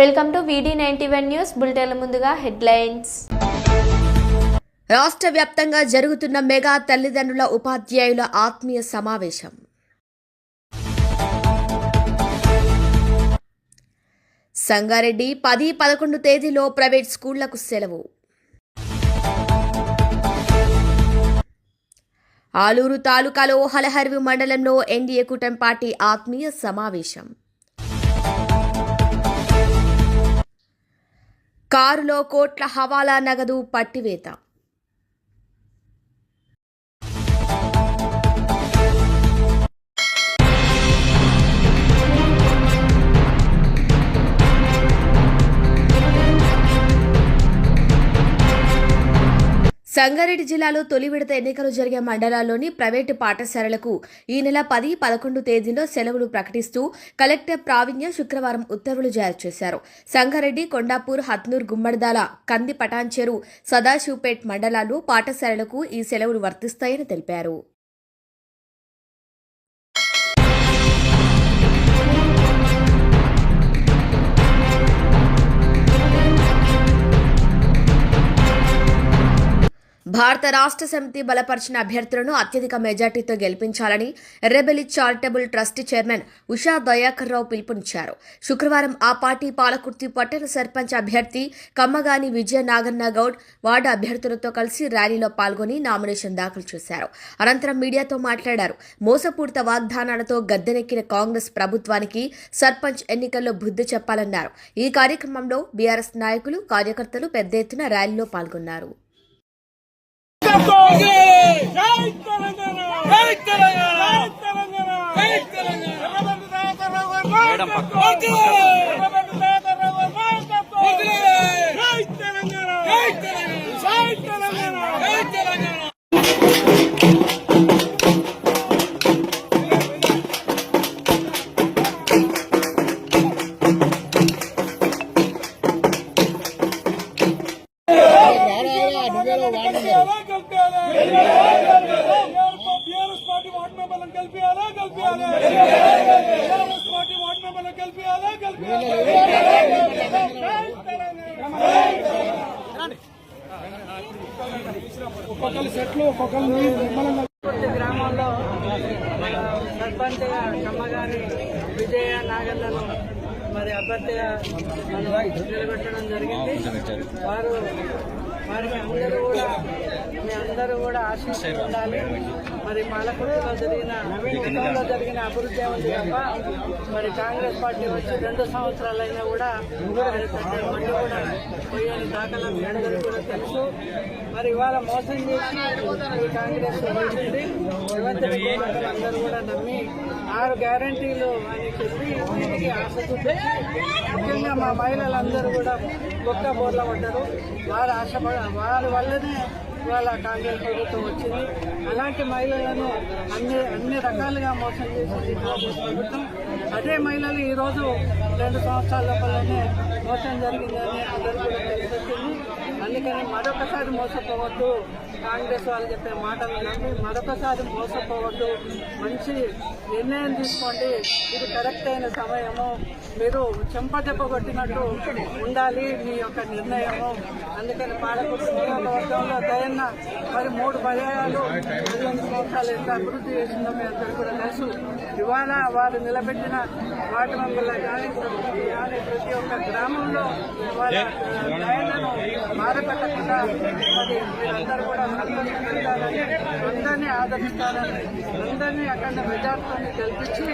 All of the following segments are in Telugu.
Welcome to VD ninety one news బులెటిన్ల ముందుగా హెడ్లైన్స్. రాష్ట్ర వ్యాప్తంగా జరుగుతున్న మెగా తల్లిదండ్రుల ఉపాధ్యాయుల ఆత్మీయ సమావేశం. సంగారెడ్డి పది పదకొండు తేదీలో ప్రైవేట్ స్కూళ్ళకు సెలవు. ఆలూరు తాలూకాలో హలహర్వి మండలంలో ఎన్డీఏ కూటమి పార్టీ ఆత్మీయ సమావేశం. కారులో కోట్ల హవాలా నగదు పట్టివేత. సంగారెడ్డి జిల్లాలో తొలి విడత ఎన్నికలు జరిగే మండలాల్లోని ప్రైవేటు పాఠశాలలకు ఈ నెల పది పదకొండు తేదీలో సెలవులు ప్రకటిస్తూ కలెక్టర్ ప్రావీణ్య శుక్రవారం ఉత్తర్వులు జారీ చేశారు. సంగారెడ్డి కొండాపూర్ హత్నూర్ గుమ్మడిదాల కంది పటాన్చెరు సదాశివపేట్ మండలాలు పాఠశాలలకు ఈ సెలవులు వర్తిస్తాయని తెలిపారు. భారత రాష్ట్ర సమితి బలపరిచిన అభ్యర్థులను అత్యధిక మెజార్టీతో గెలిపించాలని రెబెలి charitable trust chairman Usha Dayakar Rao పిలుపునిచ్చారు. శుక్రవారం ఆ పార్టీ పాలకుర్తి పట్టణ సర్పంచ్ అభ్యర్థి కమ్మగాని విజయ నాగన్న గౌడ్ వార్డు అభ్యర్థులతో కలిసి ర్యాలీలో పాల్గొని నామినేషన్ దాఖలు చేశారు. అనంతరం మీడియాతో మాట్లాడారు. మోసపూరిత వాగ్దానాలతో గద్దెనెక్కిన కాంగ్రెస్ ప్రభుత్వానికి సర్పంచ్ ఎన్నికల్లో బుద్ధి చెప్పాలన్నారు. ఈ కార్యక్రమంలో బీఆర్ఎస్ నాయకులు కార్యకర్తలు పెద్ద ఎత్తున ర్యాలీలో పాల్గొన్నారు. మేడం పక్క గెలిపియాలా గెలిపియాలా. పార్టీ వార్డు మెంబర్లను గెలిపియాలా ఒక్కొక్కరు సెట్లు ఒక్కొక్కరు నిమ్మలంగా పూర్తి గ్రామంలో మన సర్పంచ్ కమ్మగారి విజయ నాగన్నను మరి అభ్యర్థిగా మనం నిలబెట్టడం జరిగింది. వారు వారికి అందరూ కూడా మీ అందరూ కూడా ఆశిస్తూ ఉండాలి. మరి పాలకుర్తిలో జరిగిన గతంలో జరిగిన అభివృద్ధి ఉంది తప్ప మరి కాంగ్రెస్ పార్టీ వచ్చి రెండు సంవత్సరాలైనా కూడా మరి పెద్ద కూడా పోయని దాఖలా మీ అందరికీ కూడా తెలుసు. మరి ఇవాళ మోసం చేసి కాంగ్రెస్ వచ్చింది రేవంత్ రెడ్డి అందరూ కూడా నమ్మి ఆరు గ్యారంటీలు అని చెప్పి దీనికి ఆశ ముఖ్యంగా మా మహిళలందరూ కూడా గొప్ప బోర్ల పడ్డారు. వారు ఆశపడ వారి వల్లనే ఇవాళ కాంగ్రెస్ ప్రభుత్వం వచ్చింది. అలాంటి మహిళలను అన్ని అన్ని రకాలుగా మోసం చేసింది కాంగ్రెస్ ప్రభుత్వం. అదే మహిళలు ఈరోజు రెండు సంవత్సరాల లోపలనే మోసం జరిగిందని అందరూ కూడా తెలిసొచ్చింది అందుకని మరొకసారి మోసపోవద్దు. కాంగ్రెస్ వాళ్ళు చెప్పే మాటలు నమ్మి మరొకసారి మోసపోవద్దు. మంచి నిర్ణయం తీసుకోండి. ఇది కరెక్ట్ అయిన సమయము. మీరు చెంపదెబ్బ కొట్టినట్టు ఉండాలి మీ యొక్క నిర్ణయము. అందుకని పాలకుర్తి నియోజకవర్గంలో దయన్న మరి మూడు పర్యాయాలు పదిహేను సంవత్సరాలు ఎంత అభివృద్ధి చేసిందో మీ అందరికీ కూడా తెలుసు. ఇవాళ వారు నిలబెట్టిన వాటి వల్ల కానీ ప్రతి కానీ ప్రతి ఒక్క గ్రామంలో వాళ్ళ దయన్నను మారపెట్టకుండా మరి కూడా సంతోషం అందరినీ ఆదరిస్తారని అందరినీ అక్కడ మెజార్టీని గెలిపించి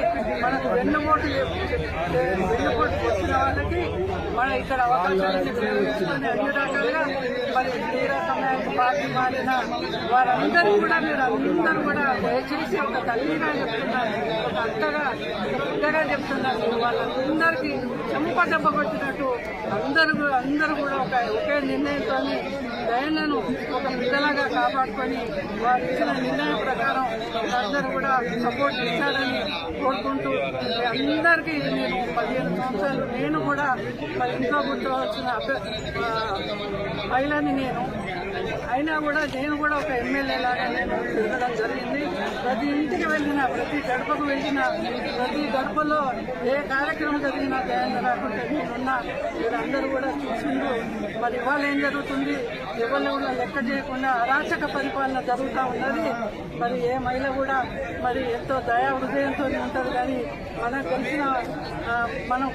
మనకు వెన్నుమోటు వెన్నుమోటు వచ్చిన వాళ్ళకి మన ఇక్కడ అవకాశాలను వినియోగించుకొని అన్ని రకాలుగా మరి తీరా పార్టీ మారిన వారందరూ కూడా మీరు అందరూ కూడా దయచేసి ఒక తల్లిగా చెప్తున్నారు. ఒక అక్కగా ఒక చెప్తున్నారు. వాళ్ళందరికీ చెంప దెబ్బ కొట్టినట్టు అందరూ అందరూ కూడా ఒక ఒకే నిర్ణయంతో దయలను ఒక బిడ్డలాగా కాపాడుకొని వారు ఇచ్చిన నిర్ణయం ప్రకారం అందరూ కూడా సపోర్ట్ ఇచ్చారని కోరుకుంటూ అందరికీ నేను పదిహేను సంవత్సరాలు నేను కూడా మరి ఇంట్లో కూర్చోవలసిన అభ్య- మహిళని నేను అయినా కూడా నేను కూడా ఒక ఎమ్మెల్యే లాగా నేను వెళ్ళడం జరిగింది. ప్రతి ఇంటికి వెళ్ళిన ప్రతి గడపకు వెళ్ళిన ప్రతి గడపలో ఏ కార్యక్రమం జరిగినా జయంత రాకుంటే నేనున్నా మీరందరూ కూడా చూసిండ్రు. మరి ఇవాళ ఏం జరుగుతుంది? ఎవరిని కూడా లెక్క చేయకుండా అరాచక పరిపాలన జరుగుతూ ఉన్నది. మరి ఏ మహిళ కూడా మరి ఎంతో దయా హృదయంతో ఉంటుంది కానీ మనకు తెలిసిన మనం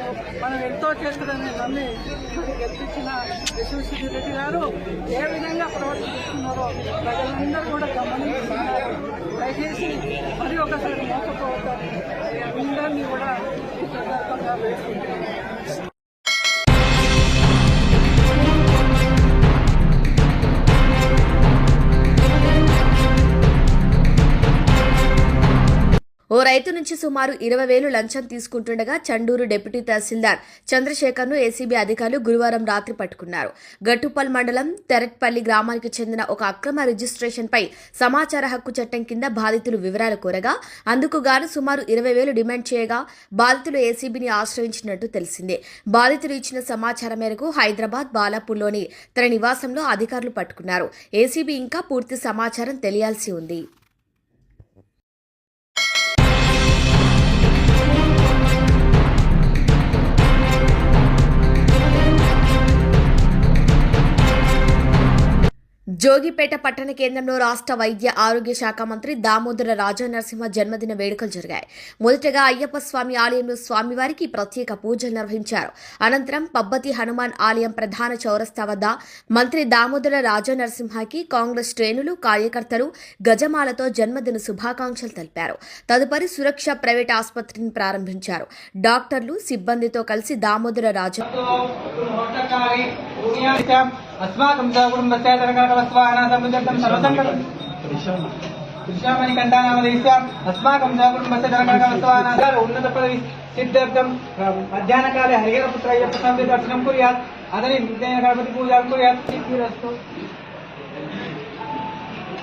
మనం ఎంతో చేస్తుందని నమ్మి గెలిపించిన యశస్వి రెడ్డి గారు ఏ విధంగా ప్రవర్తిస్తున్నారో ప్రజలందరూ కూడా గమనిస్తున్నారు. దయచేసి మరి ఒకసారి మోసపోవద్దని అందరినీ కూడా సందర్భంగా వేసుకుంటున్నాను రైతు నుంచి సుమారు ఇరవై వేలు లంచం తీసుకుంటుండగా చండూరు డిప్యూటీ తహసీల్దార్ చంద్రశేఖర్ను ఏసీబీ అధికారులు గురువారం రాత్రి పట్టుకున్నారు. గట్టుపల్ మండలం తెరట్పల్లి గ్రామానికి చెందిన ఒక అక్రమ రిజిస్ట్రేషన్పై సమాచార హక్కు చట్టం కింద బాధితులు వివరాలు కోరగా అందుకు గాను సుమారు ఇరవై వేలు డిమాండ్ చేయగా బాధితులు ఏసీబీని ఆశ్రయించినట్టు తెలిసిందే. బాధితులు ఇచ్చిన సమాచారం మేరకు హైదరాబాద్ బాలాపూర్లోని తన నివాసంలో అధికారులు పట్టుకున్నారు. ఏసీబీ ఇంకా పూర్తి సమాచారం తెలియాల్సి ఉంది. జోగిపేట పట్టణ కేంద్రంలో రాష్ట్ర వైద్య ఆరోగ్య శాఖ మంత్రి దామోదర రాజా నరసింహ జన్మదిన వేడుకలు జరిగాయి. మొదటగా అయ్యప్ప స్వామి ఆలయంలో స్వామివారికి ప్రత్యేక పూజలు నిర్వహించారు. అనంతరం పబ్బతి హనుమాన్ ఆలయం ప్రధాన చౌరస్తా వద్ద మంత్రి దామోదర రాజా నరసింహకి కాంగ్రెస్ శ్రేణులు కార్యకర్తలు గజమాలతో జన్మదిన శుభాకాంక్షలు తెలిపారు. తదుపరి సురక్ష ప్రైవేట్ ఆసుపత్రిని ప్రారంభించారు. డాక్టర్లు సిబ్బందితో కలిసి దామోదర రాజా అస్మాకం స కుటుంబస్య తరకరకవస్వాన సముద్రం సర్వసంకటం కృష్ణామణి కంఠానామదేశ్య అస్మాకం స కుటుంబస్య తరకరకవస్వాన ఉన్నత పదవి సిద్ధార్థం మధ్యాహ్నకాలే హరిహరపుత్ర అయ్యప్ప స్వామి దర్శనం కుర్యాత్ అదని విద్యైన గణపతి పూజ కుర్యాత్ సిద్ధిరస్తు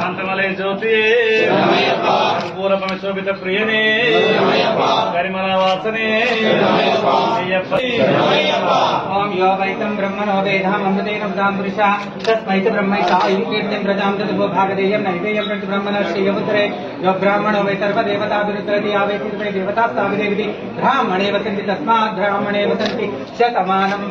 కాంతమలయ జ్యోతి. పూర్వపమ శోభిత ప్రియనే. కరిమల వాసనే. ఓం యో వైతం పురుష. తస్మై చ కీర్తిం ప్రజాం తదుపో భాగదేయం నైవేయం ప్రతి బ్రహ్మణ శ్రేయపుత్రే. యో బ్రాహ్మణో వై బ్రాహ్మణే వసంతి తస్మాత్ బ్రాహ్మణే వసంతి శతమానం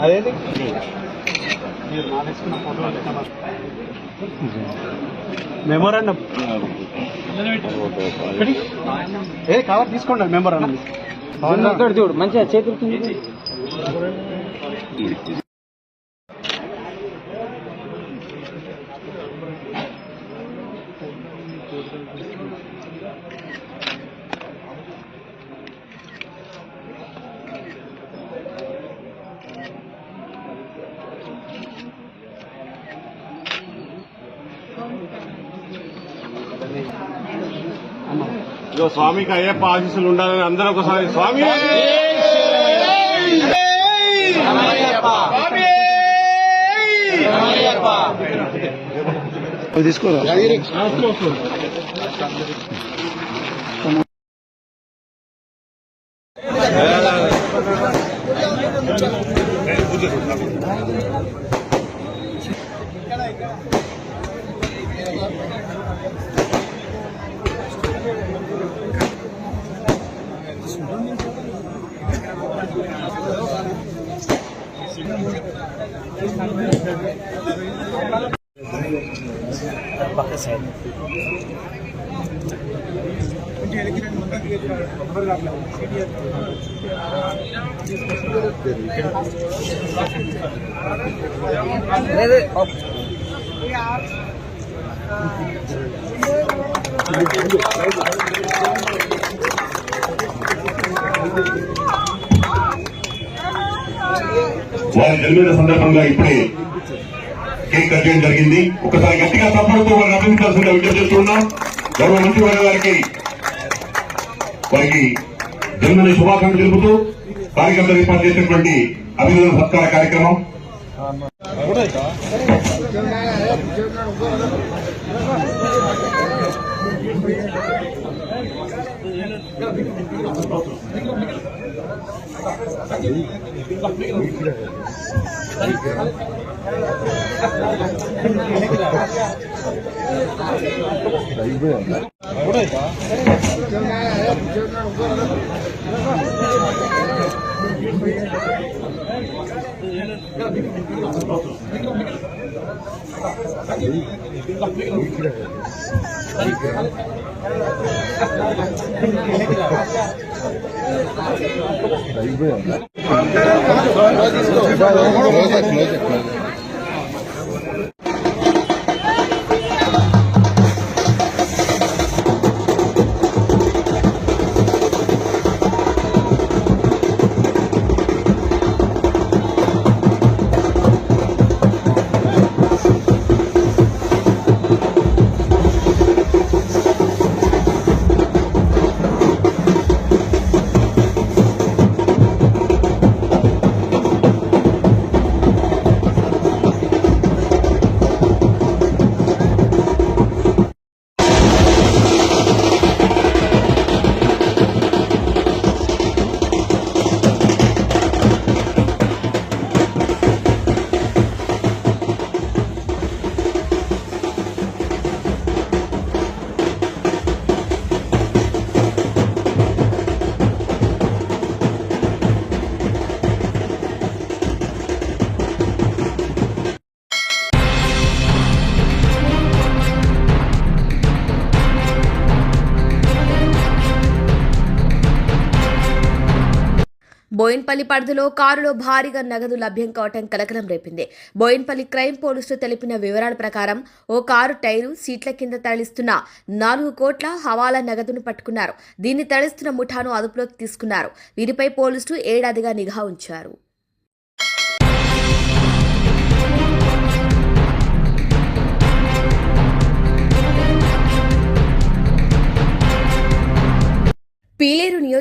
అదేది మెమోరాండం. ఏ కవర్ తీసుకోండి మెమోరాండం. చూడు మంచిగా చేతులు ఇదో స్వామికి అయ్యప్ప ఆశీస్సులు ఉండాలని అందరూ ఒకసారి స్వామి! తీసుకోరా వారి జన్మదిన సందర్భంగా ఇప్పుడే కేక్ కట్ చేయడం జరిగింది ఒకసారి గట్టిగా తప్పడుతూ వారిని అభినందించాల్సిందిగా విజ్ఞప్తి చేస్తున్నాం గౌరవ మంత్రి గారికి వారికి జన్మని శుభాకాంక్షలు తెలుపుతూ కార్యకర్తలు ఏర్పాటు చేసినటువంటి అభినందన సత్కార కార్యక్రమం Dayı bu ya. Close, close, close. Boinpally పరిధిలో కారులో భారీగా నగదు లభ్యం కావటం కలకలం రేపింది. బోయిన్పల్లి క్రైమ్ పోలీసులు తెలిపిన వివరాల ప్రకారం ఓ కారు టైరు సీట్ల కింద తరలిస్తున్న నాలుగు కోట్ల హవాలా నగదును పట్టుకున్నారు. దీన్ని తరలిస్తున్న ముఠాను అదుపులోకి తీసుకున్నారు. వీరిపై పోలీసులు ఏడాదిగా నిఘా ఉంచారు.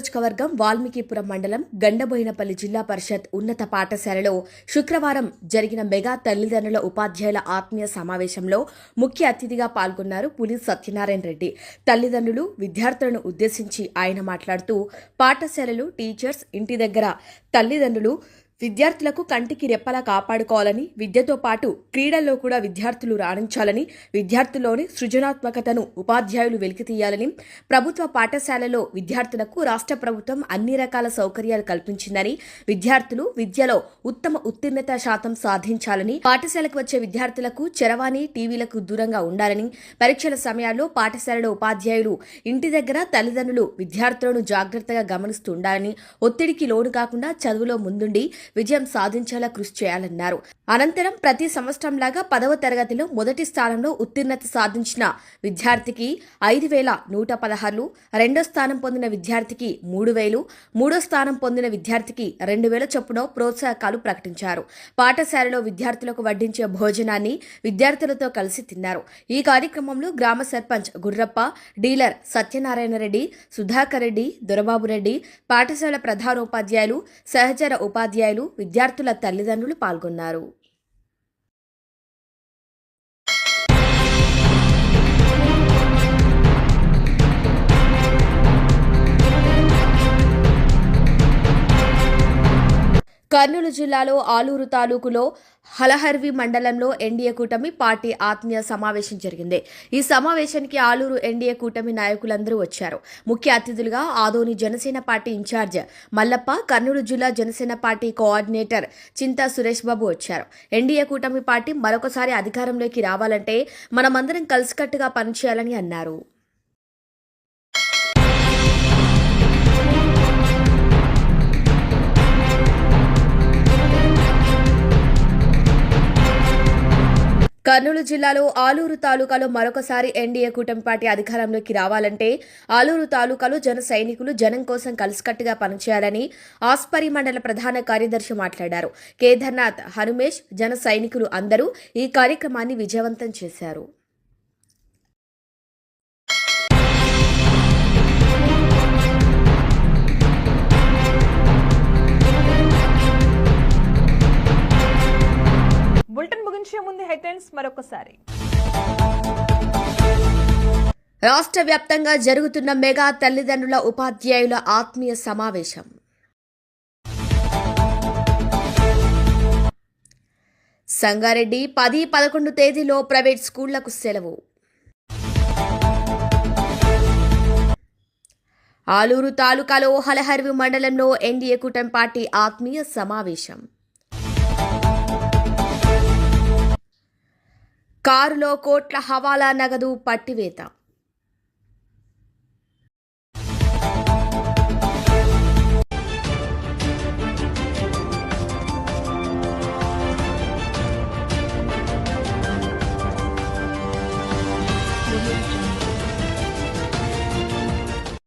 నియోజకవర్గం వాల్మీకిపురం మండలం గండబోయినపల్లి జిల్లా పరిషత్ ఉన్నత పాఠశాలలో శుక్రవారం జరిగిన మెగా తల్లిదండ్రుల ఉపాధ్యాయుల ఆత్మీయ సమావేశంలో ముఖ్య అతిథిగా పాల్గొన్నారు పులి సత్యనారాయణ రెడ్డి. తల్లిదండ్రులు విద్యార్థులను ఉద్దేశించి ఆయన మాట్లాడుతూ పాఠశాలలు టీచర్స్ ఇంటి దగ్గర తల్లిదండ్రులు విద్యార్థులకు కంటికి రెప్పలా కాపాడుకోవాలని విద్యతో పాటు క్రీడల్లో కూడా విద్యార్థులు రాణించాలని విద్యార్థుల్లోని సృజనాత్మకతను ఉపాధ్యాయులు వెలికితీయాలని ప్రభుత్వ పాఠశాలలో విద్యార్థులకు రాష్ట్ర ప్రభుత్వం అన్ని రకాల సౌకర్యాలు కల్పించిందని విద్యార్థులు విద్యలో ఉత్తమ ఉత్తీర్ణత శాతం సాధించాలని పాఠశాలకు వచ్చే విద్యార్థులకు చరవాణి టీవీలకు దూరంగా ఉండాలని పరీక్షల సమయాల్లో పాఠశాలలో ఉపాధ్యాయులు ఇంటి దగ్గర తల్లిదండ్రులు విద్యార్థులను జాగ్రత్తగా గమనిస్తూ ఉండాలని ఒత్తిడికి లోను కాకుండా చదువులో ముందుండి విజయం సాధించేలా కృషి చేయాలన్నారు. అనంతరం ప్రతి సంవత్సరంలాగా పదవ తరగతిలో మొదటి స్థానంలో ఉత్తీర్ణత సాధించిన విద్యార్థికి ఐదు వేల నూట పదహారులు రెండో స్థానం పొందిన విద్యార్థికి మూడు వేలు మూడో స్థానం పొందిన విద్యార్థికి రెండు వేల చొప్పున ప్రోత్సాహకాలు ప్రకటించారు. పాఠశాలలో విద్యార్థులకు వడ్డించే భోజనాన్ని విద్యార్థులతో కలిసి తిన్నారు. ఈ కార్యక్రమంలో గ్రామ సర్పంచ్ గుర్రప్ప డీలర్ సత్యనారాయణ రెడ్డి సుధాకర్ రెడ్డి దొరబాబు రెడ్డి పాఠశాల ప్రధానోపాధ్యాయులు సహచర ఉపాధ్యాయులు విద్యార్థుల తల్లిదండ్రులు పాల్గొన్నారు. కర్నూలు జిల్లాలో ఆలూరు తాలూకులో హలహర్వి మండలంలో ఎన్డీఏ కూటమి పార్టీ ఆత్మీయ సమావేశం జరిగింది. ఈ సమావేశానికి ఆలూరు ఎన్డీఏ కూటమి నాయకులందరూ వచ్చారు. ముఖ్య అతిథులుగా ఆదోని జనసేన పార్టీ ఇన్ఛార్జ్ మల్లప్ప కర్నూలు జిల్లా జనసేన పార్టీ కోఆర్డినేటర్ చింతా సురేష్ బాబు వచ్చారు. ఎన్డీఏ కూటమి పార్టీ మరొకసారి అధికారంలోకి రావాలంటే మనమందరం కలిసికట్టుగా పనిచేయాలని అన్నారు. కర్నూలు జిల్లాలో ఆలూరు తాలూకాలో మరొకసారి ఎన్డీఏ కూటమి పార్టీ అధికారంలోకి రావాలంటే ఆలూరు తాలూకాలో జన సైనికులు జనం కోసం కలిసికట్టుగా పనిచేయాలని ఆస్పరి మండల ప్రధాన కార్యదర్శి మాట్లాడారు. కేదార్నాథ్ హనుమేష్ జన సైనికులు అందరూ ఈ కార్యక్రమాన్ని విజయవంతం చేశారు. మరొకసారి. రాష్ట్ర వ్యాప్తంగా జరుగుతున్న మెగా తల్లిదండ్రుల ఉపాధ్యాయుల ఆత్మీయ సమావేశం. సంగారెడ్డి పది పదకొండు తేదీలో ప్రైవేట్ స్కూళ్ళకు సెలవు. ఆలూరు తాలూకాలో హలహర్వి మండలంలో ఎన్డీఏ కూటమి పార్టీ ఆత్మీయ సమావేశం. కారులో కోట్ల హవాలా నగదు పట్టివేత.